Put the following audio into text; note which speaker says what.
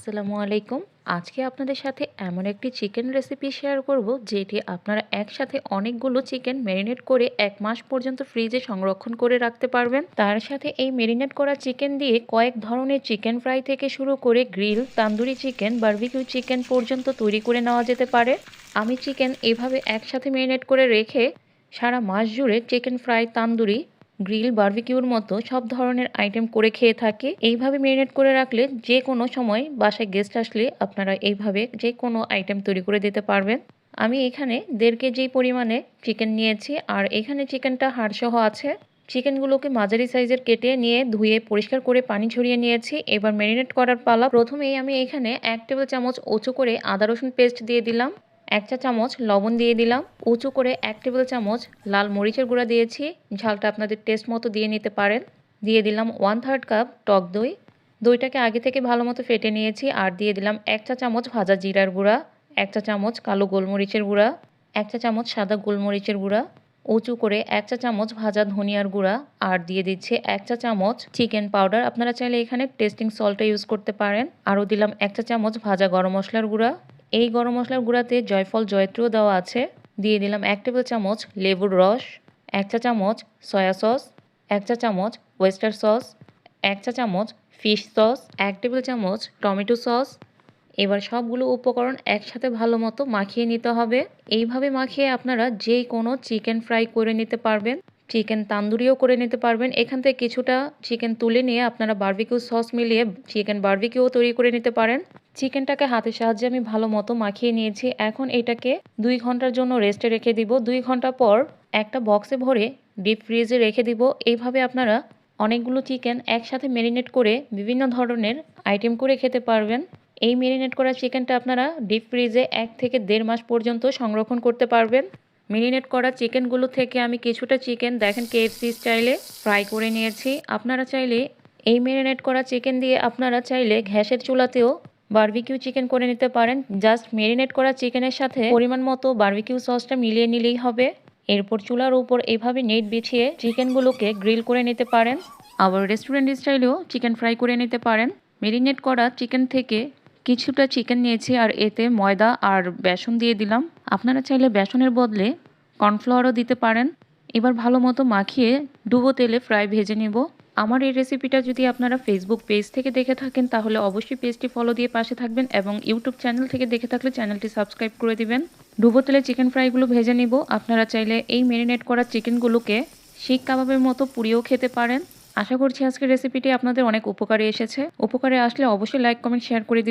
Speaker 1: আসসালামু আলাইকুম। আজকে আপনাদের সাথে এমন একটি চিকেন রেসিপি শেয়ার করব, যেটি আপনারা একসাথে অনেকগুলো চিকেন ম্যারিনেট করে এক মাস পর্যন্ত ফ্রিজে সংরক্ষণ করে রাখতে পারবেন। তার সাথে এই ম্যারিনেট করা চিকেন দিয়ে কয়েক ধরনের চিকেন ফ্রাই থেকে শুরু করে grill tandoori chicken barbecue chicken পর্যন্ত তৈরি করে নেওয়া যেতে পারে। আমি চিকেন এভাবে একসাথে ম্যারিনেট করে রেখে সারা মাস জুড়ে চিকেন ফ্রাই তান্দুরি গ্রিল, বারবিকিউর মতো সব ধরনের আইটেম করে খেয়ে থাকি। এইভাবে মেরিনেট করে রাখলে যে কোনো সময় বাসায় গেস্ট আসলে আপনারা এইভাবে যে কোনো আইটেম তৈরি করে দিতে পারবেন। আমি এখানে দেড় কেজি পরিমাণে চিকেন নিয়েছি আর এখানে চিকেনটা হাড়সহ আছে। চিকেনগুলোকে মাঝারি সাইজের কেটে নিয়ে ধুয়ে পরিষ্কার করে পানি ছড়িয়ে নিয়েছি। এবার ম্যারিনেট করার পালা প্রথমেই আমি এখানে এক টেবিল চামচ উঁচু করে আদা রসুন পেস্ট দিয়ে দিলাম। এক চা চামচ লবণ দিয়ে দিলাম। উঁচু করে এক টেবিল চামচ লাল মরিচের গুঁড়া দিয়েছি। ঝালটা আপনাদের টেস্ট মতো দিয়ে নিতে পারেন। দিয়ে দিলাম ওয়ান থার্ড কাপ টক দই। দইটাকে আগে থেকে ভালো মতো ফেটে নিয়েছি আর দিয়ে দিলাম এক চা চামচ ভাজা জিরার গুঁড়া, এক চা চামচ কালো গোলমরিচের গুঁড়া, এক চা চামচ সাদা গোলমরিচের গুঁড়া, উঁচু করে এক চা চামচ ভাজা ধনিয়ার গুঁড়া আর দিয়ে দিচ্ছে এক চা চামচ চিকেন পাউডার আপনারা চাইলে এখানে টেস্টিং সল্টটা ইউজ করতে পারেন। আরও দিলাম এক চা চামচ ভাজা গরম মশলার গুঁড়া। এই গরম মশলার গুঁড়াতে জয়ফল, জয়ত্রীও দেওয়া আছে। দিয়ে দিলাম এক টেবিল চামচ লেবুর রস, এক চা চামচ সয়া সস, এক চা চামচ ওয়েস্টার সস, এক চা চামচ ফিশ সস, এক টেবিল চামচ টমেটো সস। এবার সবগুলো উপকরণ একসাথে ভালো মতো মাখিয়ে নিতে হবে। এইভাবে মাখিয়ে আপনারা যে কোনো চিকেন ফ্রাই করে নিতে পারবেন। চিকেন তান্দুরিও করে নিতে পারবেন। এখান থেকে কিছুটা চিকেন তুলে নিয়ে আপনারা বার্বিকিউ সস মিলিয়ে চিকেন বার্বিকিউও তৈরি করে নিতে পারেন। চিকেনটাকে হাতের সাহায্যে আমি ভালো মতো মাখিয়ে নিয়েছি। এখন এটাকে দুই ঘণ্টার জন্য রেস্টে রেখে দিব। দুই ঘণ্টা পর একটা বক্সে ভরে ডিপ ফ্রিজে রেখে দিব। এইভাবে আপনারা অনেকগুলো চিকেন একসাথে ম্যারিনেট করে বিভিন্ন ধরনের আইটেম করে খেতে পারবেন। এই ম্যারিনেট করা চিকেনটা আপনারা ডিপ ফ্রিজে এক থেকে দেড় মাস পর্যন্ত সংরক্ষণ করতে পারবেন। ম্যারিনেট করা চিকেনগুলো থেকে আমি কিছুটা চিকেন দেখেন কেএফসি স্টাইলে ফ্রাই করে নিয়েছি। আপনারা চাইলে এই ম্যারিনেট করা চিকেন দিয়ে আপনারা চাইলে ঘ্যাসের চুলাতেও বারবিকিউ চিকেন করে নিতে পারেন। জাস্ট ম্যারিনেট করা চিকেনের সাথে পরিমাণ মতো বার্বিকিউ সসটা মিলিয়ে নিলেই হবে। এরপর চুলার উপর এভাবে নেট বিছিয়ে চিকেনগুলোকে গ্রিল করে নিতে পারেন। আবার রেস্টুরেন্ট স্টাইলেও চিকেন ফ্রাই করে নিতে পারেন। ম্যারিনেট করা চিকেন থেকে কিছুটা চিকেন নিয়েছি আর এতে ময়দা আর বেসন দিয়ে দিলাম। আপনারা চাইলে বেসনের বদলে কর্নফ্লাওয়ারও দিতে পারেন। এবার ভালো মতো মাখিয়ে ডুবো তেলে ফ্রাই ভেজে নেব। আমার এই রেসিপিটা যদি আপনারা ফেসবুক পেজ থেকে দেখে থাকেন, তাহলে অবশ্যই পেজটি ফলো দিয়ে পাশে থাকবেন এবং ইউটিউব চ্যানেল থেকে দেখে থাকলে চ্যানেলটি সাবস্ক্রাইব করে দিবেন। ডুবো তেলে চিকেন ফ্রাইগুলো ভেজে নিব। আপনারা চাইলে এই ম্যারিনেট করা চিকেনগুলোকে শিক কাবাবের মতো পুড়িয়েও খেতে পারেন। আশা করছি আজকের রেসিপিটি আপনাদের অনেক উপকারে এসেছে। উপকারে আসলে অবশ্যই লাইক কমেন্ট শেয়ার করে দিবেন।